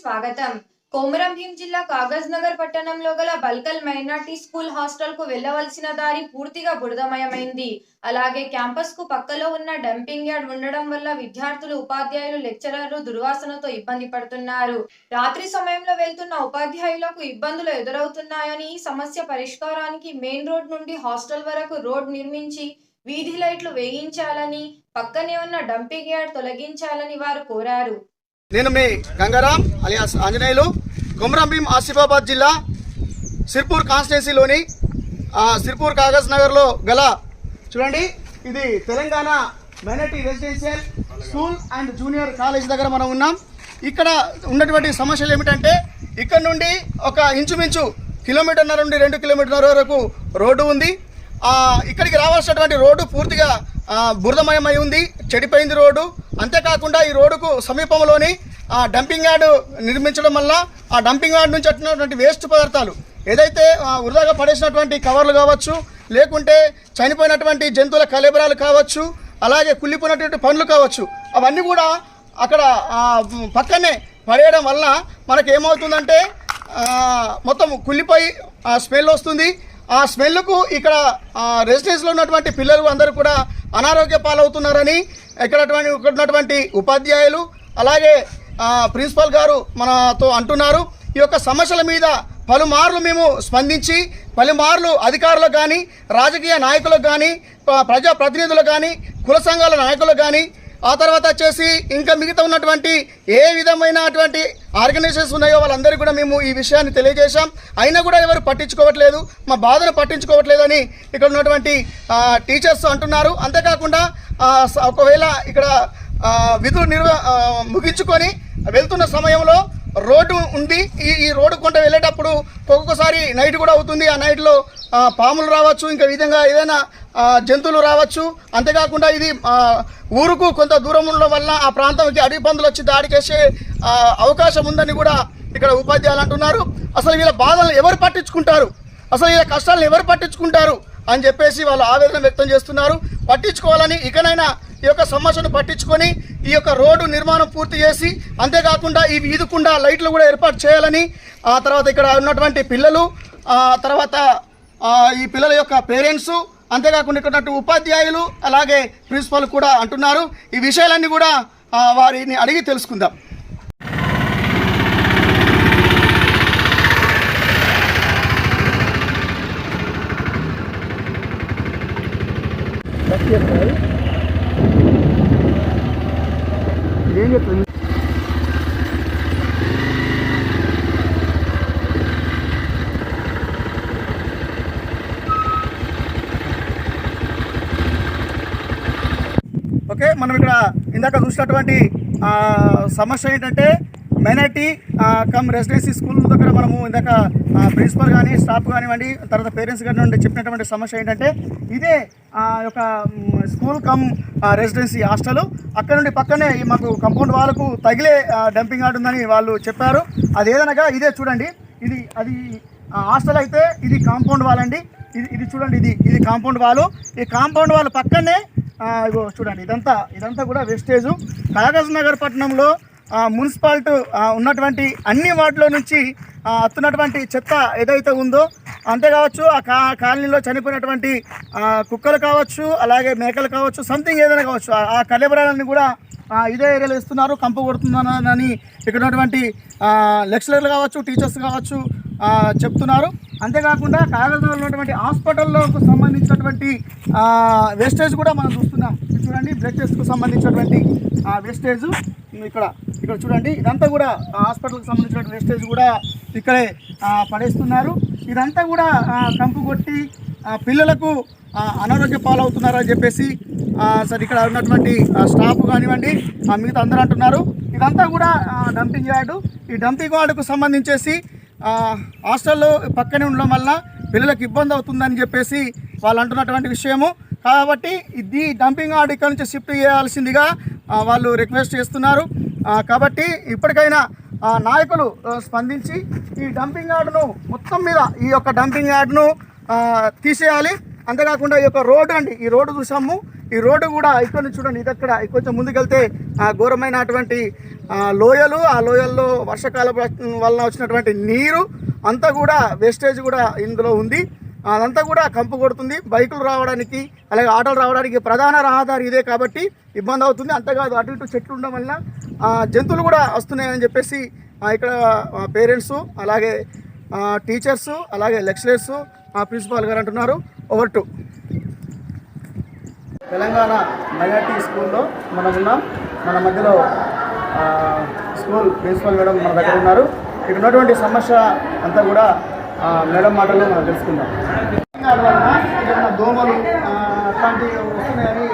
స్వాగతం. కోమరం భీం జిల్లా కాగజ్ నగర్ పట్టణంలో గల బల్కల్ మైనార్టీ స్కూల్ హాస్టల్కు వెళ్ళవలసిన దారి పూర్తిగా బురదమయమైంది. అలాగే క్యాంపస్కు పక్కలో ఉన్న డంపింగ్ యార్డ్ ఉండడం వల్ల విద్యార్థులు ఉపాధ్యాయులు లెక్చరర్లు దుర్వాసనతో ఇబ్బంది పడుతున్నారు. రాత్రి సమయంలో వెళ్తున్న ఉపాధ్యాయులకు ఇబ్బందులు ఎదురవుతున్నాయని ఈ సమస్య పరిష్కారానికి మెయిన్ రోడ్ నుండి హాస్టల్ వరకు రోడ్ నిర్మించి వీధి లైట్లు వేయించాలని పక్కనే ఉన్న డంపింగ్ యార్డ్ తొలగించాలని వారు కోరారు. నేను మీ గంగారాం అలియాస్ ఆంజనేయులు. కొమరం భీం ఆసిఫాబాద్ జిల్లా సిర్పూర్ కాన్స్టిట్యున్సీలోని సిర్పూర్ కాగజ్ నగర్లో గల చూడండి ఇది Telangana minority residential school and junior college దగ్గర మనం ఉన్నాం. ఇక్కడ ఉన్నటువంటి సమస్యలు ఏమిటంటే ఇక్కడ నుండి ఒక ఇంచుమించు కిలోమీటర్న్నర నుండి రెండు కిలోమీటర్ల వరకు రోడ్డు ఉంది. ఇక్కడికి రావాల్సినటువంటి రోడ్డు పూర్తిగా బురదమయమై ఉంది చెడిపోయింది రోడ్డు. అంతేకాకుండా ఈ రోడ్డుకు సమీపంలోని ఆ డంపింగ్ యార్డ్ నిర్మించడం వల్ల ఆ డంపింగ్ యార్డ్ నుంచి వచ్చినటువంటి వేస్ట్ పదార్థాలు ఏదైతే వృధాగా పడేసినటువంటి కవర్లు కావచ్చు లేకుంటే చనిపోయినటువంటి జంతువుల కలేబరాలు కావచ్చు అలాగే కుళ్ళిపోయినటువంటి పండ్లు కావచ్చు అవన్నీ కూడా అక్కడ పక్కనే పడేయడం వలన మనకి ఏమవుతుందంటే మొత్తం కుళ్ళిపోయి ఆ స్మెల్ వస్తుంది. ఆ స్మెల్కు ఇక్కడ రెసిడెన్స్లో ఉన్నటువంటి పిల్లలు అందరూ కూడా అనారోగ్య పాలవుతున్నారని ఎక్కడటువంటి ఉన్నటువంటి ఉపాధ్యాయులు అలాగే ప్రిన్సిపల్ గారు మనతో అంటున్నారు. ఈ యొక్క సమస్యల మీద పలుమార్లు మేము స్పందించి పలుమార్లు అధికారులకు కానీ రాజకీయ నాయకులకు కానీ ప్రజా ప్రతినిధులకు కానీ కుల సంఘాల నాయకులకు కానీ ఆ తర్వాత వచ్చేసి ఇంకా మిగతా ఉన్నటువంటి ఏ విధమైన అటువంటి ఆర్గనైజేషన్స్ ఉన్నాయో వాళ్ళందరికీ కూడా మేము ఈ విషయాన్ని తెలియజేశాం. అయినా కూడా ఎవరు పట్టించుకోవట్లేదు మా బాధను పట్టించుకోవట్లేదని ఇక్కడ ఉన్నటువంటి టీచర్స్ అంటున్నారు. అంతేకాకుండా ఒకవేళ ఇక్కడ విధులు నిర్వ ముగించుకొని వెళ్తున్న సమయంలో రోడ్డు ఉంది. ఈ ఈ రోడ్డు కొంట వెళ్ళేటప్పుడు ఒక్కొక్కసారి నైట్ కూడా అవుతుంది. ఆ నైట్లో పాములు రావచ్చు ఇంకా విధంగా ఏదైనా జంతువులు రావచ్చు. అంతేకాకుండా ఇది ఊరుకు కొంత దూరం ఉండడం వల్ల ఆ ప్రాంతానికి అడవి పందులు వచ్చి దాడి చేసే అవకాశం ఉందని కూడా ఇక్కడ ఉపాధ్యాయులు అంటున్నారు. అసలు వీళ్ళ బాధలు ఎవరు పట్టించుకుంటారు? అసలు వీళ్ళ కష్టాలను ఎవరు పట్టించుకుంటారు? అని చెప్పేసి వాళ్ళు ఆవేదన వ్యక్తం చేస్తున్నారు. పట్టించుకోవాలని ఇకనైనా ఈ యొక్క సమస్యను పట్టించుకొని ఈ యొక్క రోడ్డు నిర్మాణం పూర్తి చేసి అంతేకాకుండా ఈ వీధుకుండా లైట్లు కూడా ఏర్పాటు చేయాలని ఆ తర్వాత ఇక్కడ ఉన్నటువంటి పిల్లలు ఆ తర్వాత ఈ పిల్లల యొక్క పేరెంట్స్ అంతేకాకుండా ఇక్కడ ఉపాధ్యాయులు అలాగే ప్రిన్సిపల్ కూడా అంటున్నారు. ఈ విషయాలన్నీ కూడా వారిని అడిగి తెలుసుకుందాం. ఏం చెప్తుంది ఓకే మనం ఇక్కడ ఇందాక చూసినటువంటి ఆ, సమస్య ఏంటంటే మైనార్టీ కమ్ రెసిడెన్సీ స్కూల్ దగ్గర మనము ఇందాక ప్రిన్సిపల్ కానీ స్టాఫ్ కానివ్వండి తర్వాత పేరెంట్స్ కానివ్వండి చెప్పినటువంటి సమస్య ఏంటంటే ఇదే యొక్క స్కూల్ కమ్ రెసిడెన్సీ హాస్టల్. అక్కడ నుండి పక్కనే ఈ మాకు కంపౌండ్ వాళ్ళకు తగిలే డంపింగ్ యార్డ్ ఉందని వాళ్ళు చెప్పారు. అది ఏదనగా ఇదే చూడండి. ఇది అది హాస్టల్ అయితే ఇది కాంపౌండ్ వాల్ అండి ఇది ఇది చూడండి ఇది ఇది కాంపౌండ్ వాల్ ఈ కాంపౌండ్ వాల్ పక్కనే ఇగో చూడండి ఇదంతా ఇదంతా కూడా వెస్టేజు. కాగజ్ నగర్ పట్టణంలో మున్సిపాలిటీ ఉన్నటువంటి అన్ని వాటిలో నుంచి అత్తున్నటువంటి వస్తున్నటువంటి చెత్త ఏదైతే ఉందో అంతే కావచ్చు ఆ కా కాలనీలో చనిపోయినటువంటి కుక్కలు కావచ్చు అలాగే మేకలు కావచ్చు సంథింగ్ ఏదైనా కావచ్చు ఆ- ఆ కలెబరాలన్నీ కూడా ఇదే ఏరియాలో ఇస్తున్నారు కంపు కొడుతున్నానని ఇక్కడ ఉన్నటువంటి లెక్చరర్లు కావచ్చు టీచర్స్ కావచ్చు చెప్తున్నారు. అంతేకాకుండా కాగజలో ఉన్నటువంటి హాస్పిటల్లోకి సంబంధించినటువంటి వేస్టేజ్ కూడా మనం చూస్తున్నాం. చూడండి బ్లడ్ టెస్ట్కు సంబంధించినటువంటి ఆ, వేస్టేజ్. ఇక్కడ. ఇక్కడ చూడండి ఇదంతా కూడా హాస్పిటల్కి సంబంధించిన వేస్టేజ్ కూడా ఇక్కడే పడేస్తున్నారు. ఇదంతా కూడా కంపు కొట్టి పిల్లలకు అనారోగ్య అనారోగ్య పాలవుతున్నారని చెప్పేసి సరే ఇక్కడ ఉన్నటువంటి స్టాఫ్ కానివ్వండి మిగతా అందరూ అంటున్నారు. ఇదంతా కూడా డంపింగ్ యార్డు ఈ డంపింగ్ యార్డుకు సంబంధించేసి హాస్టల్లో పక్కనే ఉండడం వల్ల పిల్లలకు ఇబ్బంది అవుతుందని చెప్పేసి వాళ్ళు అంటున్నటువంటి విషయము. కాబట్టి ఇది డంపింగ్ యార్డ్ ఇక్కడ నుంచి షిఫ్ట్ చేయాల్సిందిగా వాళ్ళు రిక్వెస్ట్ చేస్తున్నారు. కాబట్టి ఇప్పటికైనా నాయకులు స్పందించి ఈ డంపింగ్ యార్డును మొత్తం మీద ఈ యొక్క డంపింగ్ యార్డును తీసేయాలి. అంతేకాకుండా ఈ యొక్క రోడ్డు అండి ఈ రోడ్డు చూసాము. ఈ రోడ్డు కూడా ఇక్కడ నుంచి చూడండి ఇది అక్కడ కొంచెం ముందుకెళ్తే ఘోరమైనటువంటి లోయలు ఆ లోయల్లో వర్షాకాల వలన వచ్చినటువంటి నీరు అంతా కూడా వేస్టేజ్ కూడా ఇందులో ఉంది. అదంతా కూడా కంపు కొడుతుంది. బైకులు రావడానికి అలాగే ఆటోలు రావడానికి ప్రధాన రహదారి ఇదే కాబట్టి ఇబ్బంది అవుతుంది. అంతేకాదు అటు ఇటు చెట్లు ఉండడం వల్ల జంతువులు కూడా వస్తున్నాయని చెప్పేసి ఇక్కడ పేరెంట్స్ అలాగే టీచర్స్ అలాగే లెక్చరర్స్ ప్రిన్సిపాల్ గారు అంటున్నారు. ఓవర్ టు తెలంగాణ మైనార్టీ స్కూల్లో మనం ఉన్నాం. మన మధ్యలో స్కూల్ ప్రిన్సిపల్ మేడం మన దగ్గర ఉన్నారు. ఇక్కడ ఉన్నటువంటి సమస్య అంతా కూడా మేడం మాటల్లో మనం తెలుసుకుందాం. తెలంగాణ దోమలు అట్లాంటివి వస్తున్నాయని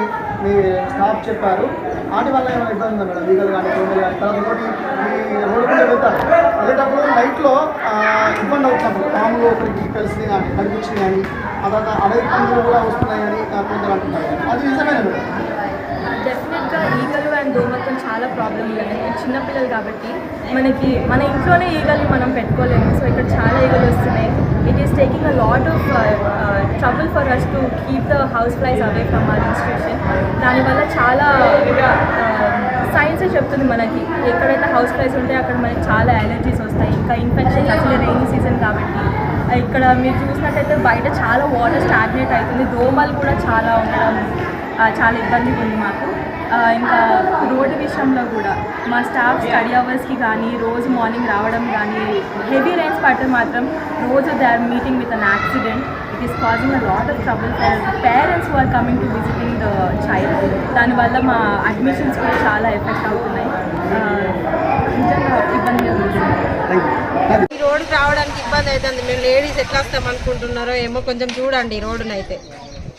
మీ స్టాఫ్ చెప్పారు. వాటి వల్ల ఏమైనా ఇబ్బంది ఉందా మేడం? ఈగలు కానీ దోమలు కానీ? తర్వాత ఇంకోటి ఈ రోడ్డు మీద వెళ్తారు వెళ్ళేటప్పుడు నైట్లో ఇబ్బంది అవుతున్నప్పుడు పాములు ఒకరికి కలిసి కానీ కనిపించింది కానీ ఆ తర్వాత అడవి పందులు కూడా వస్తున్నాయని కొందరు అంటున్నారు. అది నిజమేనా మేడం? డెఫినెట్గా ఈగలు అండ్ దోమలతో చాలా ప్రాబ్లం ఉందండి చిన్నపిల్లలు కాబట్టి మనకి మన ఇంట్లోనే ఈగలు మనం పెట్టుకోలేము. సో ఇక్కడ చాలా ఈగలు వస్తున్నాయి. It is taking a lot of trouble for us to keep the house flies away from our institution దానివల్ల చాలా uh, సైన్సే చెప్తుంది మనకి. ఎక్కడైతే హౌస్ ఫ్లైస్ ఉంటాయో అక్కడ మనకి చాలా ఎలర్జీస్ వస్తాయి. ఇంకా ఇన్ఫెక్షన్స్ అసలు రెయిన్ సీజన్ కాబట్టి. ఇక్కడ మీరు చూసినట్టయితే బయట చాలా వాటర్ స్టాగ్నేట్ అవుతుంది. దోమలు కూడా చాలా ఉండడం చాలా ఇబ్బందిగా ఉంది మాకు. ఇంకా రోడ్డు విషయంలో కూడా మా స్టాఫ్ స్టడీ అవర్స్కి కానీ రోజు మార్నింగ్ రావడం కానీ హెవీ రైన్స్ పడితే మాత్రం రోజు they are meeting with an accident. It is causing a lot of trouble for parents are coming to visiting the child. దానివల్ల మా అడ్మిషన్స్ కూడా చాలా ఎఫెక్ట్ అవుతున్నాయి. ఆ, నిజంగా ఇబ్బంది ఈ రోడ్డుకి రావడానికి ఇబ్బంది అవుతుంది. మేము లేడీస్ ఎట్లా వస్తాం అనుకుంటున్నారో ఏమో కొంచెం చూడండి ఈ రోడ్డునైతే.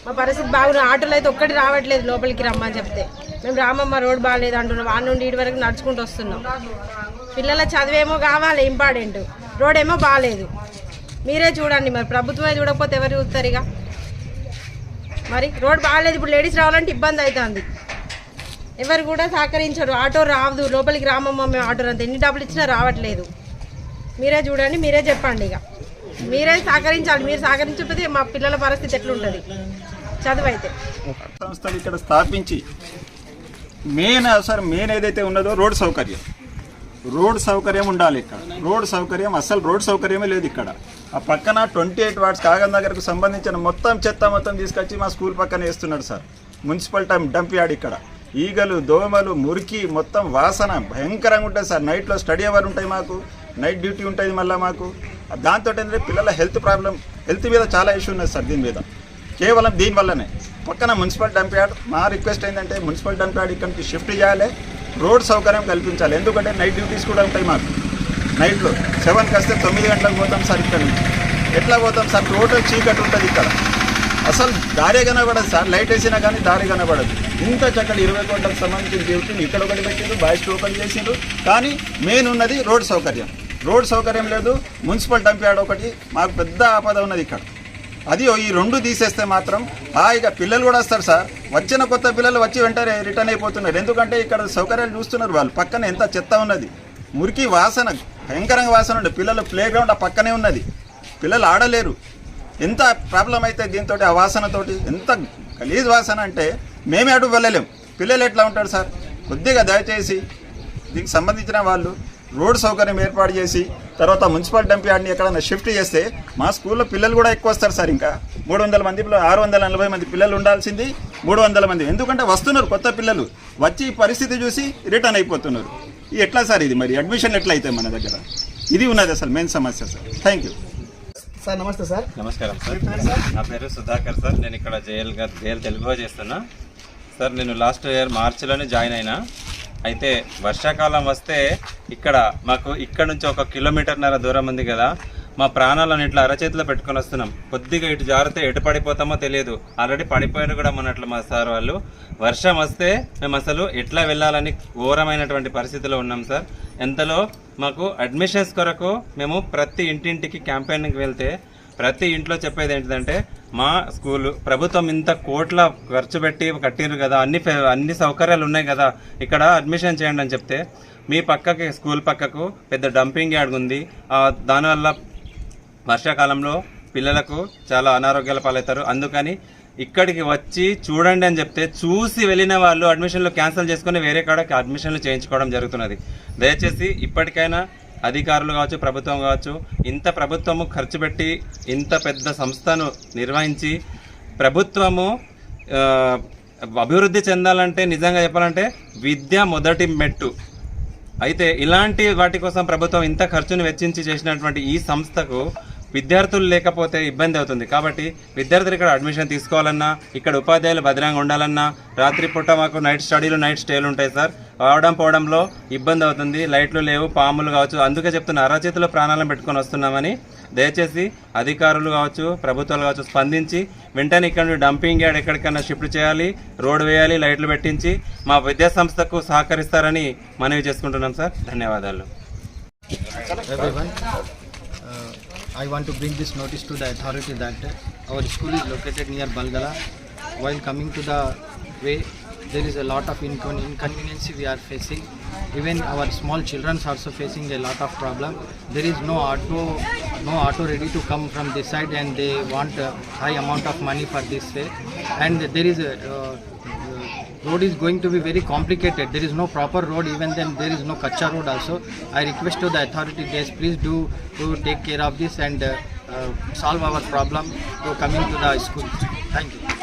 మా పరిస్థితి బాగుంది ఆటోలు అయితే ఒక్కటి రావట్లేదు లోపలికి రమ్మని చెప్తే. మేము రామమ్మ రోడ్ బాగాలేదు అంటున్నాం. ఆ నుండి ఇటు వరకు నడుచుకుంటూ వస్తున్నాం. పిల్లల చదివేమో కావాలి ఇంపార్టెంట్. రోడ్ ఏమో బాగాలేదు. మీరే చూడండి మరి. ప్రభుత్వమే చూడకపోతే ఎవరు చూస్తారు ఇక? మరి రోడ్ బాగాలేదు. ఇప్పుడు లేడీస్ రావాలంటే ఇబ్బంది అవుతుంది. ఎవరు కూడా సహకరించరు. ఆటో రావదు. లోపలికి రామమ్మ మేము ఆటో అంత ఎన్ని డబ్బులు ఇచ్చినా రావట్లేదు. మీరే చూడండి మీరే చెప్పండి ఇక. మీరే సహకరించాలి. మీరు సహకరించకపోతే మా పిల్లల పరిస్థితి ఎట్లుంటుంది? చదువు అయితే సంస్థలు ఇక్కడ స్థాపించి మెయిన్ సార్ మెయిన్ ఏదైతే ఉన్నదో రోడ్ సౌకర్యం. రోడ్ సౌకర్యం ఉండాలి ఇక్కడ. రోడ్ సౌకర్యం అస్సలు రోడ్ సౌకర్యమే లేదు ఇక్కడ. ఆ పక్కన ట్వంటీ ఎయిట్ వార్డ్స్ కాగం నగర్కు సంబంధించిన మొత్తం చెత్త మొత్తం తీసుకొచ్చి మా స్కూల్ పక్కన వేస్తున్నాడు sir. Municipal time dump yard ఇక్కడ. ఈగలు దోమలు మురికి మొత్తం వాసన భయంకరంగా ఉంటుంది సార్. నైట్లో స్టడీ అవర్ ఉంటాయి మాకు. నైట్ డ్యూటీ ఉంటుంది మళ్ళీ మాకు. దాంతో ఏంటంటే పిల్లల హెల్త్ ప్రాబ్లం హెల్త్ మీద చాలా ఇష్యూ ఉన్నది సార్ దీని మీద. కేవలం దీనివల్లనే పక్కన మున్సిపల్ డంప్ యార్డ్ మా రిక్వెస్ట్ ఏంటంటే మున్సిపల్ డంప్ యార్డ్ ఇక్కడికి షిఫ్ట్ చేయాలి. రోడ్ సౌకర్యం కల్పించాలి. ఎందుకంటే నైట్ డ్యూటీస్ కూడా ఉంటాయి మాకు. నైట్లో సెవెన్కి వస్తే తొమ్మిది గంటలకు పోతాం సార్ ఇక్కడ నుంచి. ఎట్లా పోతాం సార్? టోటల్ చీకటి ఉంటుంది ఇక్కడ. అసలు దారే కనబడదు సార్. లైట్ వేసినా కానీ దారి కనబడదు. ఇంత చక్కటి ఇరవై కోట్లకు సంబంధించిన డ్యూటీని ఇక్కడ ఒకటి పెట్టారు బాయ్స్ ఒకటి చేసిండ్రు. కానీ మెయిన్ ఉన్నది రోడ్ సౌకర్యం. రోడ్ సౌకర్యం లేదు. మున్సిపల్ డంప్ యార్డ్ ఒకటి. మాకు పెద్ద ఆపద ఉన్నది ఇక్కడ. అది ఈ రెండు తీసేస్తే మాత్రం హాయిగా పిల్లలు కూడా వస్తారు సార్. వచ్చిన కొత్త పిల్లలు వచ్చి వెంటనే రిటర్న్ అయిపోతున్నారు. ఎందుకంటే ఇక్కడ సౌకర్యాలు చూస్తున్నారు వాళ్ళు. పక్కన ఎంత చెత్త ఉన్నది. మురికి వాసన భయంకరంగా వాసన ఉండే పిల్లలు ప్లే గ్రౌండ్ ఆ పక్కనే ఉన్నది. పిల్లలు ఆడలేరు. ఎంత ప్రాబ్లం అయితే దీంతో ఆ వాసనతోటి ఎంత గలీజ్ వాసన అంటే మేమే అటు వెళ్ళలేం. పిల్లలు ఎట్లా ఉంటారు సార్? కొద్దిగా దయచేసి దీనికి సంబంధించిన వాళ్ళు రోడ్ సౌకర్యం ఏర్పాటు చేసి తర్వాత మున్సిపల్ డంప్ యార్డ్ని ఎక్కడైనా షిఫ్ట్ చేస్తే మా స్కూల్లో పిల్లలు కూడా ఎక్కువ వస్తారు సార్ ఇంకా. మూడు వందల మంది పిల్లలు ఆరు వందల నలభై మంది పిల్లలు ఉండాల్సింది మూడు వందల మంది. ఎందుకంటే వస్తున్నారు కొత్త పిల్లలు. వచ్చి ఈ పరిస్థితి చూసి రిటర్న్ అయిపోతున్నారు. ఎట్లా సార్ ఇది? మరి అడ్మిషన్ ఎట్లా అవుతాయి మన దగ్గర? ఇది ఉన్నది అసలు మెయిన్ సమస్య సార్. థ్యాంక్ యూ సార్ నమస్తే సార్. నమస్కారం సార్. నా పేరు సుధాకర్ సార్. నేను ఇక్కడ జేఎల్గా జేఎల్ తెలుగులో చేస్తున్నా. సార్ నేను లాస్ట్ ఇయర్ మార్చిలోనే జాయిన్ అయినా. అయితే వర్షాకాలం వస్తే ఇక్కడ మాకు ఇక్కడ నుంచి ఒక కిలోమీటర్న్నర దూరం ఉంది కదా. మా ప్రాణాలను ఇట్లా అరచేతిలో పెట్టుకొని వస్తున్నాం. కొద్దిగా ఇటు జారితే ఎటు పడిపోతామో తెలియదు. ఆల్రెడీ పడిపోయారు కూడా మొన్నట్లు మా సార్ వాళ్ళు. వర్షం వస్తే మేము అసలు ఎట్లా వెళ్ళాలని ఘోరమైనటువంటి పరిస్థితిలో ఉన్నాం సార్. ఎంతలో మాకు అడ్మిషన్స్ కొరకు మేము ప్రతి ఇంటింటికి క్యాంపెయిన్కి వెళ్తే ప్రతి ఇంట్లో చెప్పేది ఏంటిదంటే మా స్కూల్ ప్రభుత్వం ఇంత కోట్ల ఖర్చు పెట్టి కట్టిరు కదా అన్ని అన్ని సౌకర్యాలు ఉన్నాయి కదా ఇక్కడ అడ్మిషన్ చేయండి అని చెప్తే మీ పక్కకి స్కూల్ పక్కకు పెద్ద డంపింగ్ యార్డ్ ఉంది. దానివల్ల వర్షాకాలంలో పిల్లలకు చాలా అనారోగ్యాల పాలవుతారు. అందుకని ఇక్కడికి వచ్చి చూడండి అని చెప్తే చూసి వెళ్ళిన వాళ్ళు అడ్మిషన్లు క్యాన్సిల్ చేసుకుని వేరే కాడకి అడ్మిషన్లు చేయించుకోవడం జరుగుతున్నది. దయచేసి ఇప్పటికైనా అధికారులు కావచ్చు ప్రభుత్వం కావచ్చు ఇంత ప్రభుత్వము ఖర్చు పెట్టి ఇంత పెద్ద సంస్థను నిర్వహించి ప్రభుత్వము అభివృద్ధి చెందాలంటే నిజంగా చెప్పాలంటే విద్య మొదటి మెట్టు. అయితే ఇలాంటి వాటి కోసం ప్రభుత్వం ఇంత ఖర్చును వెచ్చించి చేసినటువంటి ఈ సంస్థకు విద్యార్థులు లేకపోతే ఇబ్బంది అవుతుంది. కాబట్టి విద్యార్థులు ఇక్కడ అడ్మిషన్ తీసుకోవాలన్నా ఇక్కడ ఉపాధ్యాయులు భద్రంగా ఉండాలన్నా రాత్రి పూట మాకు నైట్ స్టడీలు నైట్ స్టేలు ఉంటాయి సార్. రావడం పోవడంలో ఇబ్బంది అవుతుంది. లైట్లు లేవు పాములు కావచ్చు. అందుకే చెప్తున్న అరచేతిలో ప్రాణాలను పెట్టుకొని వస్తున్నామని దయచేసి అధికారులు కావచ్చు ప్రభుత్వాలు కావచ్చు స్పందించి వెంటనే ఇక్కడ నుండి డంపింగ్ యార్డ్ ఎక్కడికైనా షిఫ్ట్ చేయాలి రోడ్ వేయాలి లైట్లు పెట్టించి మా విద్యా సంస్థకు సహకరిస్తారని మనవి చేసుకుంటున్నాం సార్. ధన్యవాదాలు. Everyone. I want to bring this notice to the authority that our school is located near Balgala. While coming to the way, there is a lot of incon- inconvenience we are facing. Even our small children are also facing a lot of problem. There is no auto, no auto ready to come from this side, and they want a high amount of money for this way. And there is a uh, road is going to be very complicated. There is no proper road, even then there is no kacha road also. I request to the authority, guys, please do to take care of this and uh, uh, solve our problem to coming to the school. Thank you.